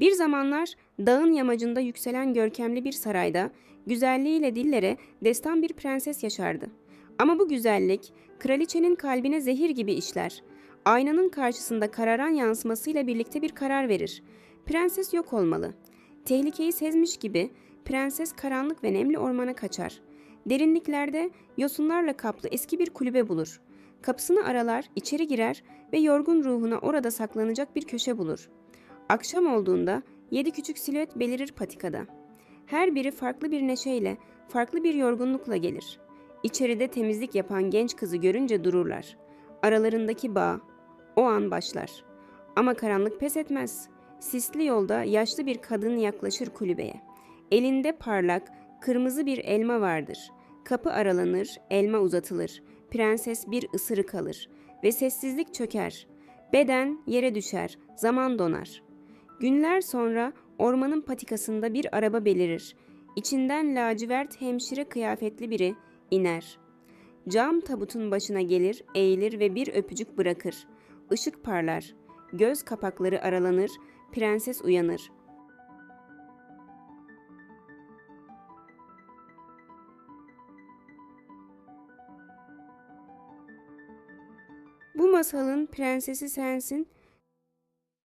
Bir zamanlar dağın yamacında yükselen görkemli bir sarayda güzelliğiyle dillere destan bir prenses yaşardı. Ama bu güzellik kraliçenin kalbine zehir gibi işler. Aynanın karşısında kararan yansımasıyla birlikte bir karar verir. Prenses yok olmalı. Tehlikeyi sezmiş gibi prenses karanlık ve nemli ormana kaçar. Derinliklerde yosunlarla kaplı eski bir kulübe bulur. Kapısını aralar, içeri girer ve yorgun ruhuna orada saklanacak bir köşe bulur. Akşam olduğunda yedi küçük silüet belirir patikada. Her biri farklı bir neşeyle, farklı bir yorgunlukla gelir. İçeride temizlik yapan genç kızı görünce dururlar. Aralarındaki bağ o an başlar. Ama karanlık pes etmez. Sisli yolda yaşlı bir kadın yaklaşır kulübeye. Elinde parlak, kırmızı bir elma vardır. Kapı aralanır, elma uzatılır. Prenses bir ısırık alır ve sessizlik çöker. Beden yere düşer, zaman donar. Günler sonra ormanın patikasında bir araba belirir. İçinden lacivert hemşire kıyafetli biri iner. Cam tabutun başına gelir, eğilir ve bir öpücük bırakır. Işık parlar. Göz kapakları aralanır, prenses uyanır. Bu masalın prensesi sensin